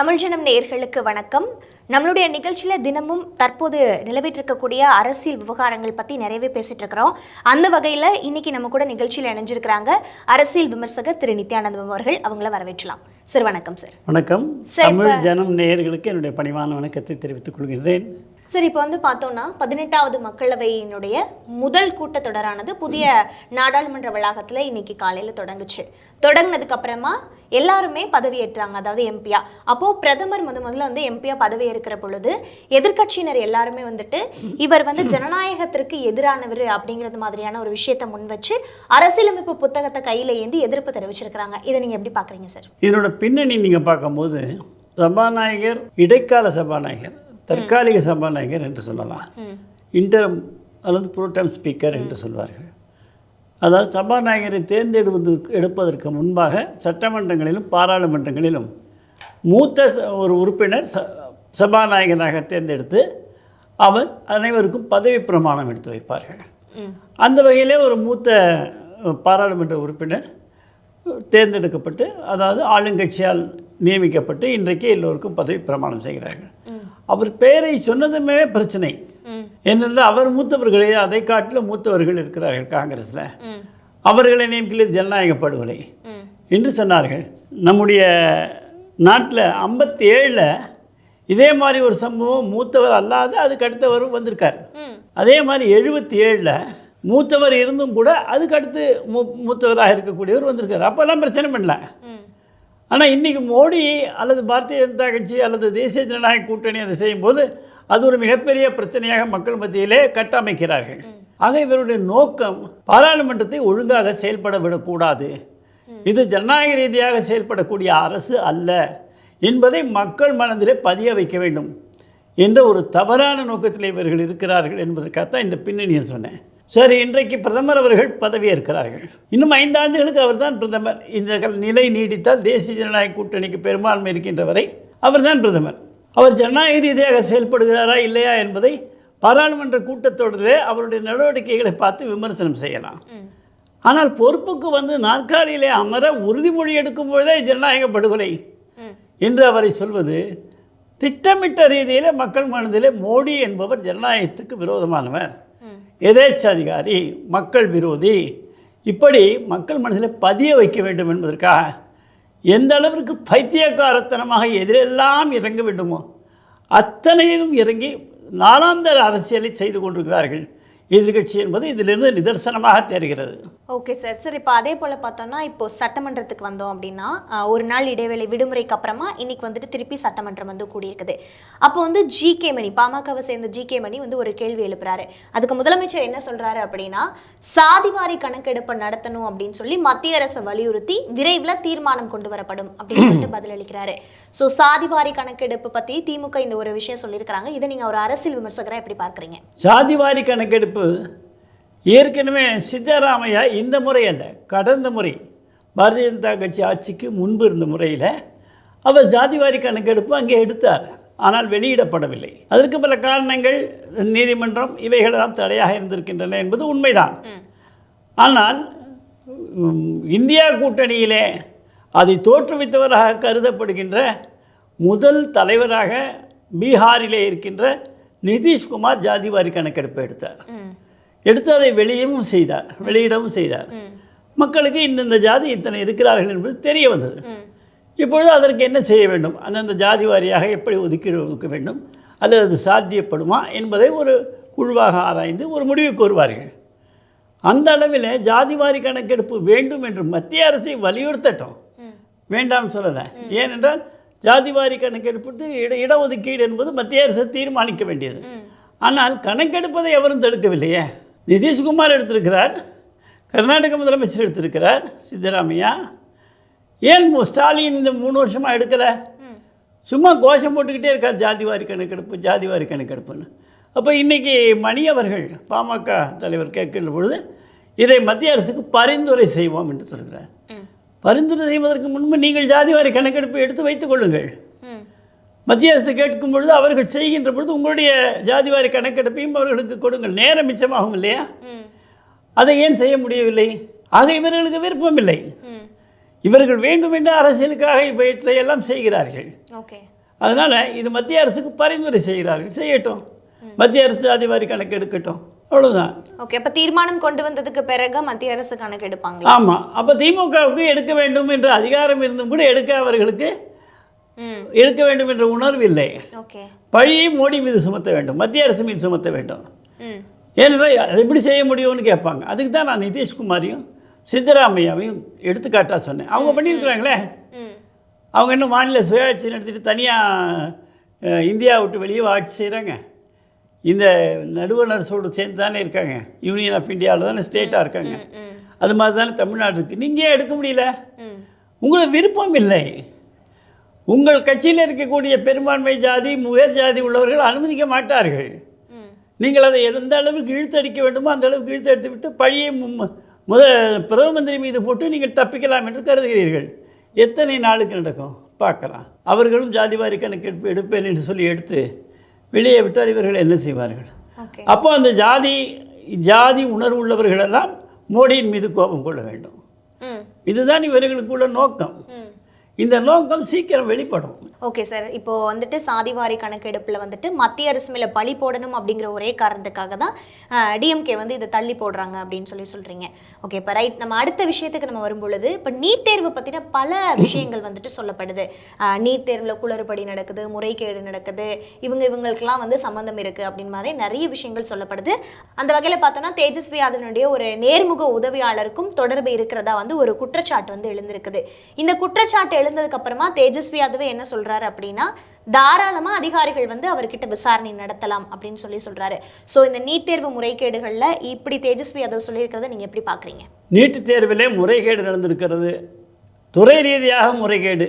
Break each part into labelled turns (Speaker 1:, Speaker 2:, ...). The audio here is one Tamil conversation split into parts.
Speaker 1: தமிழ் ஜனம் நேயர்களுக்கு வணக்கம். நம்மளுடைய நிகழ்ச்சியில் தினமும் தற்போது நிலவிட்டிருக்கக்கூடிய அரசியல் விவகாரங்கள் பற்றி நிறையவே பேசிட்டு இருக்கிறோம். அந்த வகையில் இன்னைக்கு நம்ம கூட நிகழ்ச்சியில் இணைஞ்சிருக்கிறாங்க அரசியல் விமர்சகர் திரு நித்யானந்தம் அவர்கள். அவங்கள வரவேற்றலாம். சார் வணக்கம் சார்.
Speaker 2: வணக்கம்.
Speaker 1: சரி,
Speaker 2: தமிழ் ஜனம் நேயர்களுக்கு என்னுடைய பணிவான வணக்கத்தை தெரிவித்துக் கொள்கின்றேன்.
Speaker 1: சார் இப்போ வந்து பார்த்தோம்னா பதினெட்டாவது மக்களவையினுடைய முதல் கூட்டத்தொடரானது புதிய நாடாளுமன்ற வளாகத்தில் இன்னைக்கு காலையில் தொடங்குச்சு. தொடங்கினதுக்கு அப்புறமா எல்லாருமே பதவியேற்றாங்க அதாவது எம்பியா. அப்போ பிரதமர் முத முதல்ல வந்து எம்பியா பதவி ஏற்கிற பொழுது எதிர்க்கட்சியினர் எல்லாருமே வந்துட்டு இவர் வந்து ஜனநாயகத்திற்கு எதிரானவர் அப்படிங்கிறது மாதிரியான ஒரு விஷயத்தை முன் வச்சு அரசியலமைப்பு புத்தகத்தை கையில ஏந்தி எதிர்ப்பு தெரிவிச்சிருக்கிறாங்க. இதை நீங்க எப்படி பாக்குறீங்க சார்?
Speaker 2: இதனோட பின்னணி நீங்கள் பார்க்கும்போது சபாநாயகர் இடைக்கால சபாநாயகர் தற்காலிக சபாநாயகர் என்று சொல்லலாம். இன்டரம் அல்லது புரோட்டம் ஸ்பீக்கர் என்று சொல்வார்கள். அதாவது சபாநாயகரை தேர்ந்தெடுப்பது எடுப்பதற்கு முன்பாக சட்டமன்றங்களிலும் பாராளுமன்றங்களிலும் மூத்த ஒரு உறுப்பினர் ச சபாநாயகராக தேர்ந்தெடுத்து அவர் அனைவருக்கும் பதவி பிரமாணம் எடுத்து வைப்பார்கள். அந்த வகையிலே ஒரு மூத்த பாராளுமன்ற உறுப்பினர் தேர்ந்தெடுக்கப்பட்டு அதாவது ஆளுங்கட்சியால் நியமிக்கப்பட்டு இன்றைக்கு எல்லோருக்கும் பதவி பிரமாணம் செய்கிறார்கள். அவர் பெயரை சொன்னதுமே பிரச்சனை. ஏனென்றால் அவர் மூத்தவர்களே அதை காட்டிலும் மூத்தவர்கள் இருக்கிறார்கள் காங்கிரஸில். அவர்களை நியமிக்கல ஜனநாயக படுகொலை என்று சொன்னார்கள். நம்முடைய நாட்டில் ஐம்பத்தி ஏழில் இதே மாதிரி ஒரு சம்பவம் மூத்தவர் அல்லாத அதுக்கு அடுத்தவரும் வந்திருக்கார். அதே மாதிரி எழுபத்தி ஏழில் மூத்தவர் இருந்தும் கூட அதுக்கு அடுத்து மூ மூத்தவராக இருக்கக்கூடியவர் வந்திருக்கார். அப்போல்லாம் பிரச்சனை பண்ணல. ஆனால் இன்றைக்கி மோடி அல்லது பாரதிய ஜனதா கட்சி அல்லது தேசிய ஜனநாயக கூட்டணி அதை செய்யும்போது அது ஒரு மிகப்பெரிய பிரச்சனையாக மக்கள் மத்தியிலே கட்டமைக்கிறார்கள். ஆக இவருடைய நோக்கம் பாராளுமன்றத்தை ஒழுங்காக செயல்பட விடக்கூடாது. இது ஜனநாயக ரீதியாக செயல்படக்கூடிய அரசு அல்ல என்பதை மக்கள் மனதிலே பதிய வைக்க வேண்டும் என்ற ஒரு தவறான நோக்கத்தில் இவர்கள் இருக்கிறார்கள் என்பதற்காகத்தான் இந்த பின்னணியை சொன்னேன். சரி இன்றைக்கு பிரதமர் அவர்கள் பதவியேற்கிறார்கள். இன்னும் ஐந்து ஆண்டுகளுக்கு அவர்தான் பிரதமர். இந்த நிலை நீடித்தால் தேசிய ஜனநாயக கூட்டணிக்கு பெரும்பான்மை இருக்கின்ற வரை அவர்தான் பிரதமர். அவர் ஜனநாயக ரீதியாக செயல்படுகிறாரா இல்லையா என்பதை பாராளுமன்ற கூட்டத்தொடரிலே அவருடைய நடவடிக்கைகளை பார்த்து விமர்சனம் செய்யலாம். ஆனால் பொறுப்புக்கு வந்து நாற்காலியிலே அமர உறுதிமொழி எடுக்கும் பொழுதே ஜனநாயக படுகொலை. என்று அவரை சொல்வது திட்டமிட்ட ரீதியில் மக்கள் மனதிலே மோடி என்பவர் ஜனநாயகத்துக்கு விரோதமானவர். எதேச்சாதிகாரி மக்கள் விரோதி. இப்படி மக்கள் மனதில் பதிய வைக்க வேண்டும் என்பதற்காக எந்த அளவிற்கு பைத்தியக்காரத்தனமாக எதிரெல்லாம் இறங்க வேண்டுமோ அத்தனையிலும் இறங்கி நாலாந்தர அரசியலை செய்து கொண்டிருக்கிறார்கள். எதிர்க்கட்சி என்பது இதிலிருந்து நிதர்சனமாக தெரிகிறது
Speaker 1: ஓகே சார் சார் இப்போ அதே போல் பார்த்தோம்னா இப்போ சட்டமன்றத்துக்கு வந்தோம் அப்படின்னா ஒரு நாள் இடைவேளை விடுமுறைக்கு அப்புறமா இன்னைக்கு வந்துட்டு திருப்பி சட்டமன்றம் வந்து கூடியிருக்குது. அப்போ வந்து ஜி கே மணி பாமகவை சேர்ந்த ஜி கே மணி வந்து ஒரு கேள்வி எழுப்புறாரு. அதுக்கு முதலமைச்சர் என்ன சொல்றாரு அப்படின்னா சாதிவாரி கணக்கெடுப்பு நடத்தணும் அப்படின்னு சொல்லி மத்திய அரசை வலியுறுத்தி விரைவில் தீர்மானம் கொண்டு வரப்படும் அப்படின்னு சொல்லிட்டு பதிலளிக்கிறாரு. ஸோ சாதிவாரி கணக்கெடுப்பு பத்தி திமுக இந்த ஒரு விஷயம் சொல்லியிருக்கிறாங்க. இதை நீங்க ஒரு அரசியல் விமர்சகரா எப்படி பார்க்கறீங்க?
Speaker 2: சாதிவாரி கணக்கெடுப்பு ஏற்கனவே சித்தராமையா இந்த முறை அல்ல கடந்த முறை. பாரதிய ஜனதா கட்சி ஆட்சிக்கு முன்பு இருந்த முறையில் அவர் ஜாதிவாரி கணக்கெடுப்பு அங்கே எடுத்தார். ஆனால் வெளியிடப்படவில்லை. அதற்கு பல காரணங்கள் நீதிமன்றம் இவைகளெல்லாம் தடையாக இருந்திருக்கின்றன என்பது உண்மைதான். ஆனால் இந்தியா கூட்டணியிலே அதை தோற்றுவித்தவராக கருதப்படுகின்ற முதல் தலைவராக பீகாரிலே இருக்கின்ற நிதிஷ்குமார் ஜாதிவாரி கணக்கெடுப்பு எடுத்தார். எடுத்து அதை வெளியவும் செய்தார் வெளியிடவும் செய்தார். மக்களுக்கு இந்தந்த ஜாதி இத்தனை இருக்கிறார்கள் என்பது தெரிய வந்தது. இப்பொழுது அதற்கு என்ன செய்ய வேண்டும்? அந்தந்த ஜாதி வாரியாக எப்படி ஒதுக்கீடு ஒதுக்க வேண்டும்? அல்லது அது சாத்தியப்படுமா என்பதை ஒரு குழுவாக ஆராய்ந்து ஒரு முடிவுக்கு வருவார்கள் அந்த அளவில் ஜாதிவாரி கணக்கெடுப்பு வேண்டும் என்று மத்திய அரசை வலியுறுத்தட்டும். வேண்டாம் சொல்லலை. ஏனென்றால் ஜாதிவாரி கணக்கெடுப்பு இட இடஒதுக்கீடு என்பது மத்திய அரசு தீர்மானிக்க வேண்டியது. ஆனால் கணக்கெடுப்பதை எவரும் தடுக்கவில்லையே. நிதிஷ்குமார் எடுத்திருக்கிறார் கர்நாடக முதலமைச்சர் எடுத்திருக்கிறார் சித்தராமையா. ஏன் மு- ஸ்டாலின் இந்த மூணு வருஷமாக எடுக்கலை? சும்மா கோஷம் போட்டுக்கிட்டே இருக்கார் ஜாதிவாரி கணக்கெடுப்பு ஜாதிவாரி கணக்கெடுப்புன்னு. அப்போ இன்றைக்கி மணி அவர்கள் பாமக தலைவர் கேட்கின்ற பொழுது இதை மத்திய அரசுக்கு பரிந்துரை செய்வோம் என்று சொல்கிறார். பரிந்துரை செய்வதற்கு முன்பு நீங்கள் ஜாதிவாரி கணக்கெடுப்பை எடுத்து வைத்துக் கொள்ளுங்கள். மத்திய அரசு கேட்கும் பொழுது அவர்கள் செய்கின்ற பொழுது உங்களுடைய ஜாதிவாரி கணக்கெடுப்பையும் அவர்களுக்கு கொடுங்கள். நேரம் மிச்சமாகும் இல்லையா? அதை ஏன் செய்ய முடியவில்லை? ஆக இவர்களுக்கு விருப்பம் இல்லை. இவர்கள் வேண்டுமென்ற அரசியலுக்காக இவற்றையெல்லாம் செய்கிறார்கள்.
Speaker 1: ஓகே.
Speaker 2: அதனால் இது மத்திய அரசுக்கு பரிந்துரை செய்கிறார்கள். செய்யட்டும். மத்திய அரசு அதிகாரி கணக்கு எடுக்கட்டும் அவ்வளோதான்
Speaker 1: ஓகே. அப்ப தீர்மானம் கொண்டு வந்ததுக்கு பிறகு மத்திய அரசு கணக்கு எடுப்பாங்களா
Speaker 2: ஆமாம் அப்போ திமுகவுக்கு எடுக்க வேண்டும் என்ற அதிகாரம் இருந்தும் கூட எடுக்க அவர்களுக்கு எடுக்க வேண்டும் என்ற உணர்வு இல்லை. பழியை மோடி மீது சுமத்த வேண்டும். மத்திய அரசு மீது சுமத்த வேண்டும். ஏனென்றால் எப்படி செய்ய முடியும்னு கேட்பாங்க. அதுக்கு தான் நான் நிதிஷ்குமாரையும் சித்தராமையாவையும் எடுத்துக்காட்டாக சொன்னேன். அவங்க பண்ணியிருக்கிறாங்களே? அவங்க இன்னும் மாநில சுயாட்சி நடத்திட்டு தனியாக இந்தியா விட்டு வெளியே ஆட்சி செய்கிறாங்க இந்த நடுவண் அரசோடு சேர்ந்து தானே இருக்காங்க. யூனியன் ஆஃப் இந்தியாவில் தானே ஸ்டேட்டாக இருக்காங்க. அது மாதிரி தானே தமிழ்நாடு இருக்குது நீங்கள் ஏன் எடுக்க முடியல? உங்களுக்கு விருப்பம் இல்லை. உங்கள் கட்சியில் இருக்கக்கூடிய பெரும்பான்மை ஜாதி உயர் ஜாதி உள்ளவர்கள் அனுமதிக்க மாட்டார்கள். நீங்கள் அதை எந்த அளவுக்கு இழுத்தடிக்க வேண்டுமோ அந்த அளவுக்கு இழுத்தடித்து விட்டு பழியை முத பிரதம மந்திரி மீது போட்டு நீங்கள் தப்பிக்கலாம் என்று கருதுகிறீர்கள். எத்தனை நாளுக்கு நடக்கும்? பார்க்கலாம். அவர்களும் ஜாதிவாரி கணக்கு எடுப்பு எடுப்பேன் என்று சொல்லி எடுத்து வெளியே விட்டால் இவர்கள் என்ன செய்வார்கள்? அப்போ அந்த ஜாதி ஜாதி உணர்வு உள்ளவர்களெல்லாம் மோடியின் மீது கோபம் கொள்ள வேண்டும். இதுதான் இவர்களுக்குள்ள நோக்கம். இந்த நோக்கம் சீக்கிரம் வெளிப்படும்.
Speaker 1: ஓகே சார் இப்போ வந்துட்டு சாதிவாரி கணக்கெடுப்பில் வந்துட்டு மத்திய அரசு மேலே பழி போடணும் அப்படிங்கிற ஒரே காரணத்துக்காக தான் டிஎம்கே வந்து இதை தள்ளி போடுறாங்க அப்படின்னு சொல்லி சொல்கிறீங்க ஓகே இப்போ ரைட் நம்ம அடுத்த விஷயத்துக்கு நம்ம வரும்பொழுது இப்போ நீட் தேர்வு பற்றின பல விஷயங்கள் வந்துட்டு சொல்லப்படுது. நீட் தேர்வில் குளறுபடி நடக்குது முறைகேடு நடக்குது இவங்க இவங்களுக்கெல்லாம் வந்து சம்மந்தம் இருக்குது அப்படின்னு மாதிரி நிறைய விஷயங்கள் சொல்லப்படுது. அந்த வகையில் பார்த்தோன்னா தேஜஸ்வி யாதவனுடைய ஒரு நேர்முக உதவியாளருக்கும் தொடர்பு இருக்கிறதா வந்து ஒரு குற்றச்சாட்டு வந்து எழுந்திருக்குது. இந்த குற்றச்சாட்டு அப்புறமா தேஜஸ்வி யாதவ் என்ன சொல்றாரு அப்படின்னா தாராளமா அதிகாரிகள் வந்து அவர்கிட்ட விசாரணை நடத்தலாம் அப்படின்னு சொல்லி சொல்றாரு. ஸோ இந்த நீட் தேர்வு முறைகேடுகள்ல இப்படி தேஜஸ்வி யாதவ் சொல்லியிருக்கிறத நீங்க எப்படி பார்க்குறீங்க
Speaker 2: நீட் தேர்விலே முறைகேடு நடந்திருக்கிறது துறை ரீதியாக முறைகேடு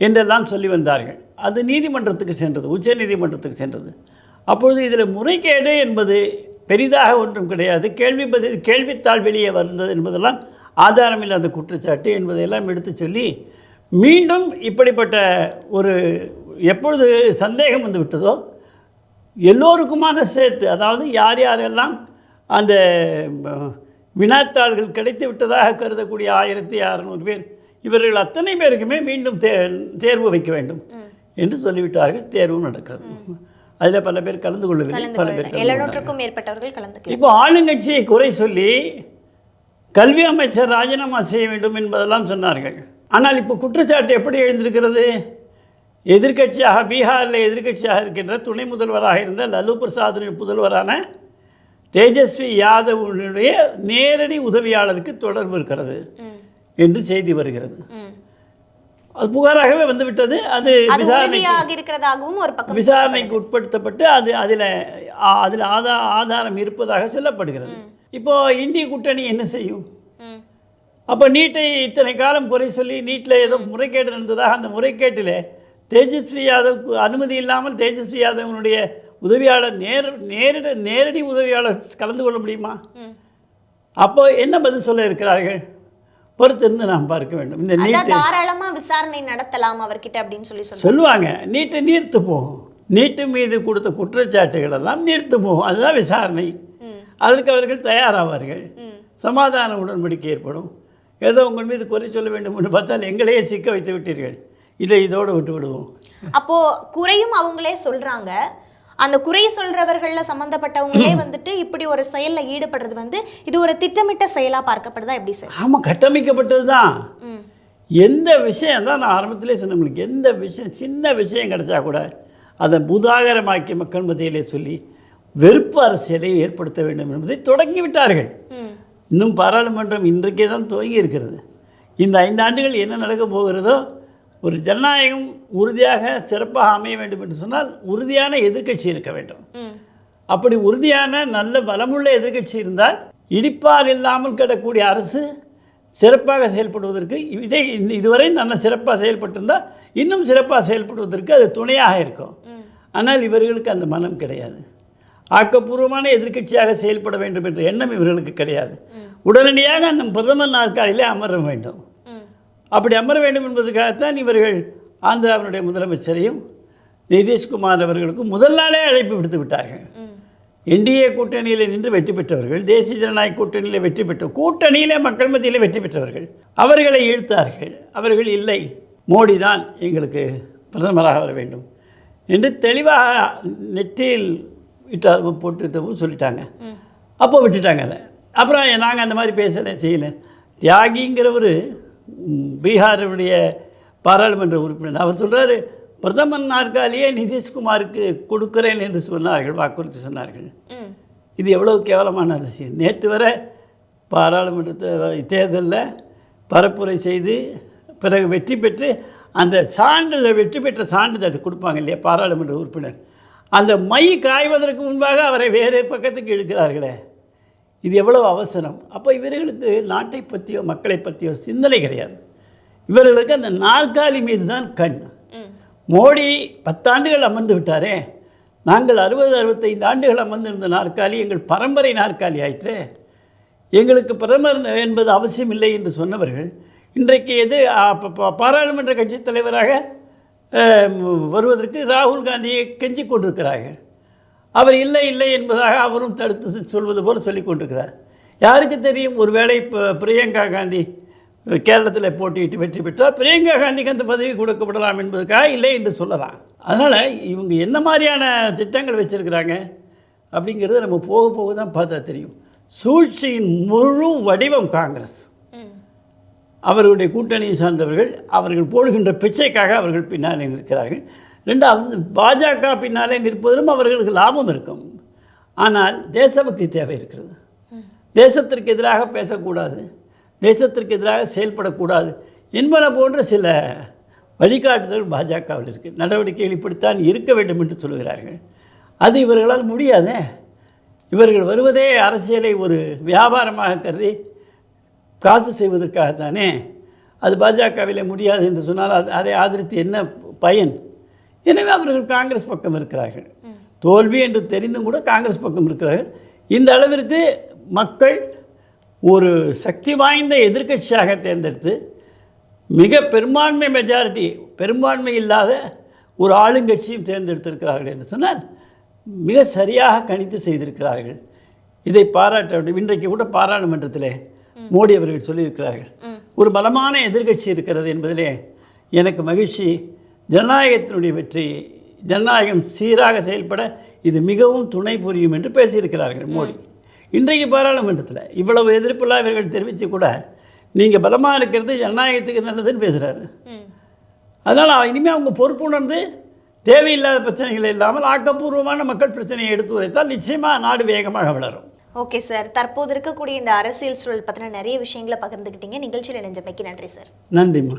Speaker 2: என்றெல்லாம் சொல்லி வந்தார்கள். அது நீதிமன்றத்துக்கு சென்றது உச்ச நீதிமன்றத்துக்கு சென்றது. அப்பொழுது இதில் முறைகேடு என்பது பெரிதாக ஒன்றும் கிடையாது. கேள்வி பதில் கேள்வித்தாள் வெளியே வந்தது என்பதெல்லாம் ஆதாரமில்லாத குற்றச்சாட்டு என்பதையெல்லாம் எடுத்துச் சொல்லி மீண்டும் இப்படிப்பட்ட ஒரு எப்பொழுது சந்தேகம் வந்து விட்டதோ எல்லோருக்குமாக சேர்த்து அதாவது யார் யாரெல்லாம் அந்த வினாத்தாள்கள் கிடைத்து விட்டதாக கருதக்கூடிய ஆயிரத்தி அறநூறு பேர் இவர்கள் அத்தனை பேருக்குமே மீண்டும் தே தேர்வு வைக்க வேண்டும் என்று சொல்லிவிட்டார்கள். தேர்வும் நடக்கிறது. அதில் பல பேர் கலந்து கொள்ளவில்லை. பல பேர்
Speaker 1: மேற்பட்டவர்கள் கலந்து
Speaker 2: இப்போ ஆளுங்கட்சியை குறை சொல்லி கல்வி அமைச்சர் ராஜினாமா செய்ய வேண்டும் என்பதெல்லாம் சொன்னார்கள். ஆனால் இப்போ குற்றச்சாட்டு எப்படி எழுந்திருக்கிறது? எதிர்க்கட்சியாக பீகாரில் எதிர்க்கட்சியாக இருக்கின்ற துணை முதல்வராக இருந்த லலு பிரசாத்தின் புதல்வரான தேஜஸ்வி யாதவனுடைய நேரடி உதவியாளருக்கு தொடர்பு இருக்கிறது என்று செய்தி வருகிறது. அது புகாராகவே வந்துவிட்டது. அது விசாரணை விசாரணைக்கு உட்படுத்தப்பட்டு அது அதில் அதில் ஆதா ஆதாரம் இருப்பதாக சொல்லப்படுகிறது. இப்போ இந்திய கூட்டணி என்ன செய்யும்? அப்போ நீட்டை இத்தனை காலம் குறை சொல்லி நீட்டில் ஏதோ முறைகேடு நடந்ததாக அந்த முறைகேட்டில் தேஜஸ்வி யாதவுக்கு அனுமதி இல்லாமல் தேஜஸ்வி யாதவனுடைய உதவியாளர் நேர நேரிட நேரடி உதவியாளர் கலந்து கொள்ள முடியுமா? அப்போ என்ன பதில் சொல்ல இருக்கிறார்கள்? பொறுத்திருந்து நாம் பார்க்க வேண்டும். இந்த நீட்
Speaker 1: அதான் தாராளமா விசாரணை நடத்தலாம் அவர்கிட்ட அப்படின்னு சொல்லி சொல்லுவாங்க
Speaker 2: சொல்லுவாங்க. நீட்டை நீர்த்து போகும் நீட்டு மீது கொடுத்த குற்றச்சாட்டுகள் எல்லாம் நீர்த்து போகும் அதுதான் விசாரணை. அதற்கு அவர்கள் தயாராவார்கள். சமாதான உடன்படிக்கை ஏற்படும். ஏதோ உங்கள் மீது குறை சொல்ல வேண்டும் என்று பார்த்தால் எங்களையே சிக்க வைத்து விட்டீர்கள். இதை இதோடு விட்டு விடுவோம்.
Speaker 1: அப்போ குறையும் அவங்களே சொல்றாங்க. அந்த குறை சொல்றவர்கள்ல சம்பந்தப்பட்டவங்களே வந்துட்டு இப்படி ஒரு செயல்ல ஈடுபடுறது வந்து இது ஒரு திட்டமிட்ட செயலா பார்க்கப்படுதா எப்படி சார்?
Speaker 2: ஆமாம் கட்டமைக்கப்பட்டது தான் எந்த விஷயம் தான் நான் ஆரம்பத்திலே சொன்னேன் உங்களுக்கு எந்த விஷயம் சின்ன விஷயம் கிடைச்சா கூட அதை புதாகரமாக்கி மக்கள் மத்தியிலே சொல்லி வெறுப்பு அரசியலை ஏற்படுத்த வேண்டும் என்பதை தொடங்கி விட்டார்கள்
Speaker 1: ம்
Speaker 2: இன்னும் பாராளுமன்றம் இன்றைக்கே தான் துவங்கி இருக்கிறது. இந்த ஐந்து ஆண்டுகள் என்ன நடக்கப் போகிறதோ ஒரு ஜனநாயகம் உறுதியாக சிறப்பாக அமைய வேண்டும் என்று சொன்னால் உறுதியான எதிர்க்கட்சி இருக்க வேண்டும். அப்படி உறுதியான நல்ல பலமுள்ள எதிர்க்கட்சி இருந்தால் இடிப்பால் இல்லாமல் கிடக்கூடிய அரசு சிறப்பாக செயல்படுவதற்கு இதை இதுவரை நல்ல சிறப்பாக செயல்பட்டிருந்தால் இன்னும் சிறப்பாக செயல்படுவதற்கு அது துணையாக இருக்கும். ஆனால் இவர்களுக்கு அந்த மனம் கிடையாது. ஆக்கப்பூர்வமான எதிர்க்கட்சியாக செயல்பட வேண்டும் என்ற எண்ணம் இவர்களுக்கு கிடையாது. உடனடியாக அந்த பிரதமர் நாற்காலியிலே அமர வேண்டும். அப்படி அமர வேண்டும் என்பதற்காகத்தான் இவர்கள் ஆந்திராவினுடைய முதலமைச்சரையும் நிதிஷ்குமார் அவர்களுக்கும் முதல் நாளே அழைப்பு விடுத்து விட்டார்கள். என்டிஏ கூட்டணியில் நின்று வெற்றி பெற்றவர்கள் தேசிய ஜனநாயக கூட்டணியில் வெற்றி பெற்ற கூட்டணியிலே மக்கள் மத்தியில் வெற்றி பெற்றவர்கள் அவர்களை இழுத்தார்கள். அவர்கள் இல்லை மோடி தான் எங்களுக்கு பிரதமராக வர வேண்டும் என்று தெளிவாக நெற்றியில் இட்டார் போட்டு சொல்லிட்டாங்க. அப்போ விட்டுட்டாங்க அதை. அப்புறம் நாங்கள் அந்த மாதிரி பேசலை செய்யலை. தியாகிங்கிறவர் பீகாருடைய பாராளுமன்ற உறுப்பினர். அவர் சொல்றாரு பிரதமர் நாற்காலியே நிதிஷ்குமாருக்கு கொடுக்கிறேன் என்று சொன்னார்கள் வாக்குறுதி சொன்னார்கள். இது எவ்வளவு கேவலமான அரசியல் நேற்று வரை பாராளுமன்றத்தில் தேர்தலில் பரப்புரை செய்து பிறகு வெற்றி பெற்று அந்த சான்றிதழ் வெற்றி பெற்ற சான்றிதழ் கொடுப்பாங்க இல்லையா பாராளுமன்ற உறுப்பினர். அந்த மை காய்வதற்கு முன்பாக அவரை வேறு பக்கத்துக்கு இழுக்கிறார்களே. இது எவ்வளவு அவசரம்? அப்போ இவர்களுக்கு நாட்டை பற்றியோ மக்களை பற்றியோ சிந்தனை கிடையாது. இவர்களுக்கு அந்த நாற்காலி மீது தான் கண் மோடி பத்தாண்டுகள் அமர்ந்து விட்டாரே. நாங்கள் அறுபது அறுபத்தைந்து ஆண்டுகள் அமர்ந்திருந்த நாற்காலி எங்கள் பரம்பரை நாற்காலி ஆயிற்று. எங்களுக்கு பிரதமர் என்பது அவசியம் இல்லை என்று சொன்னவர்கள் இன்றைக்கு எது பாராளுமன்ற கட்சித் தலைவராக வருவதற்கு ராகுல் காந்தியை கெஞ்சிக் கொண்டிருக்கிறார்கள். அவர் இல்லை இல்லை என்பதாக அவரும் தடுத்து சொல்வது போல் சொல்லிக் கொண்டிருக்கிறார். யாருக்கு தெரியும் ஒருவேளை இப்போ பிரியங்கா காந்தி கேரளத்தில் போட்டியிட்டு வெற்றி பெற்றால் பிரியங்கா காந்திக்கு அந்த பதவி கொடுக்கப்படலாம் என்பதற்காக இல்லை என்று சொல்லலாம். அதனால் இவங்க என்ன மாதிரியான திட்டங்கள் வச்சுருக்கிறாங்க அப்படிங்கிறத நம்ம போக போக தான் பார்த்தா தெரியும். சூழ்ச்சியின் முழு வடிவம் காங்கிரஸ். அவர்களுடைய கூட்டணியை சார்ந்தவர்கள் அவர்கள் போடுகின்ற பிச்சைக்காக அவர்கள் பின்னாலே நிற்கிறார்கள். ரெண்டாவது பாஜக பின்னாலே நிற்பதிலும் அவர்களுக்கு லாபம் இருக்கும். ஆனால் தேசபக்தி தேவை இருக்கிறது. தேசத்திற்கு எதிராக பேசக்கூடாது. தேசத்திற்கு எதிராக செயல்படக்கூடாது என்பன போன்ற சில வழிகாட்டுதல் பாஜகவில் இருக்குது நடவடிக்கைகள் இப்படித்தான் இருக்க வேண்டும் என்று சொல்கிறார்கள். அது இவர்களால் முடியாதே. இவர்கள் வருவதே அரசியலை ஒரு வியாபாரமாக கருதி காசு செய்வதற்காகத்தானே. அது பாஜகவிலே முடியாது என்று சொன்னால் அதை ஆதரித்து என்ன பயன்? எனவே அவர்கள் காங்கிரஸ் பக்கம் இருக்கிறார்கள். தோல்வி என்று தெரிந்தும் கூட காங்கிரஸ் பக்கம் இருக்கிறார்கள். இந்த அளவிற்கு மக்கள் ஒரு சக்தி வாய்ந்த எதிர்க்கட்சியாக தேர்ந்தெடுத்து மிக பெரும்பான்மை மெஜாரிட்டி பெரும்பான்மை இல்லாத ஒரு ஆளுங்கட்சியும் தேர்ந்தெடுத்திருக்கிறார்கள் என்று சொன்னால் மிக சரியாக கணித்து செய்திருக்கிறார்கள். இதை பாராட்ட வேண்டும் இன்றைக்கு கூட பாராளுமன்றத்திலே மோடி அவர்கள் சொல்லியிருக்கிறார்கள். ஒரு பலமான எதிர்க்கட்சி இருக்கிறது என்பதிலே எனக்கு மகிழ்ச்சி. ஜனநாயகத்தினுடைய வெற்றி ஜனநாயகம் சீராக செயல்பட இது மிகவும் துணை புரியும் என்று பேசியிருக்கிறார்கள் மோடி. இன்றைக்கு பாராளுமன்றத்தில் இவ்வளவு எதிர்ப்பெல்லாம் இவர்கள் தெரிவித்து கூட நீங்கள் பலமாக இருக்கிறது ஜனநாயகத்துக்கு நல்லதுன்னு பேசுகிறாரு அதனால் இனிமேல் அவங்க பொறுப்புணர்ந்து தேவையில்லாத பிரச்சனைகள் இல்லாமல் ஆக்கப்பூர்வமான மக்கள் பிரச்சனையை எடுத்து உரைத்தால் நிச்சயமாக நாடு வேகமாக வளரும்.
Speaker 1: Okay sir. தற்போது இருக்கக்கூடிய இந்த அரசியல் சூழல் பற்றின நிறைய விஷயங்களை பகிர்ந்துக்கிட்டீங்க நிகழ்ச்சியில் இணைஞ்சமைக்கு நன்றி சார்.
Speaker 2: நன்றிம்மா.